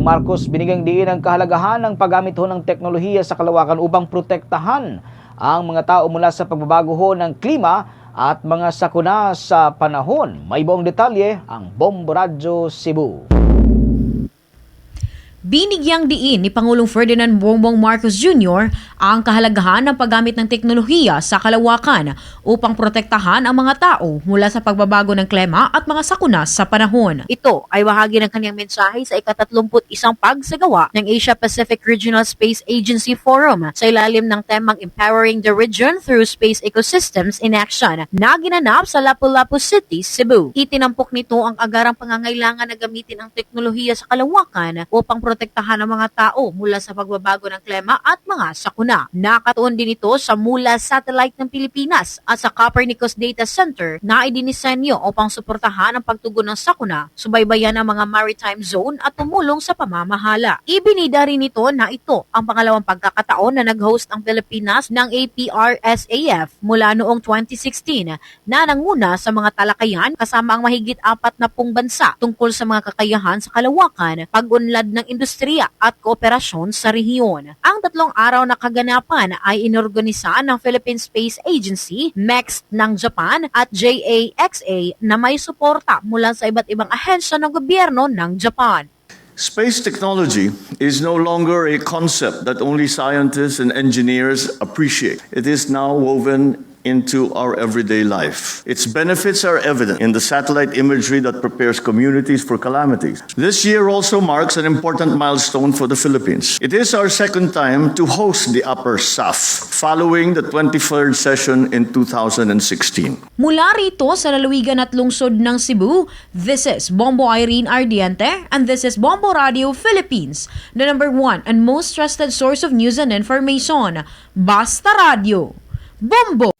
Bongbong Marcos binigyang diin ang kahalagahan ng paggamit ho ng teknolohiya sa kalawakan upang protektahan ang mga tao mula sa pagbabago ho ng klima at mga sakuna sa panahon. May buong detalye ang Bombo Radyo Cebu. Binigyang diin ni Pangulong Ferdinand Bongbong Marcos Jr. ang kahalagahan ng paggamit ng teknolohiya sa kalawakan upang protektahan ang mga tao mula sa pagbabago ng klima at mga sakuna sa panahon. Ito ay bahagi ng kanyang mensahe sa ikatatlumput isang pagsagawa ng Asia Pacific Regional Space Agency Forum sa ilalim ng temang Empowering the Region through Space Ecosystems in Action na ginanap sa Lapu-Lapu City, Cebu. Itinampok nito ang agarang pangangailangan na gamitin ang teknolohiya sa kalawakan upang protektahan ang mga tao mula sa pagbabago ng klima at mga sakuna. Nakatuon din ito sa Mula Satellite ng Pilipinas at sa Copernicus Data Center na idinisenyo upang suportahan ang pagtugon ng sakuna, subaybayan ang mga maritime zone at tumulong sa pamamahala. Ibinida rin ito na ito ang pangalawang pagkakataon na nag-host ang Pilipinas ng APRSAF mula noong 2016 na nanguna sa mga talakayan kasama ang mahigit apat na pung bansa tungkol sa mga kakayahan sa kalawakan, pag-unlad ng industriya at kooperasyon sa rehiyon. Ang tatlong araw na kaganapan ay inorganisa ng Philippine Space Agency, MEX ng Japan at JAXA na may suporta mula sa iba't ibang ahensya ng gobyerno ng Japan. Space technology is no longer a concept that only scientists and engineers appreciate. It is now woven into our everyday life. Its benefits are evident in the satellite imagery that prepares communities for calamities. This year also marks an important milestone for the Philippines. It is our second time to host the Upper SAF, following the 23rd session in 2016. Mula rito sa lalawigan at lungsod ng Cebu, this is Bombo Irene Ardiente and this is Bombo Radio Philippines, the number one and most trusted source of news and information. Basta Radio. Bombo!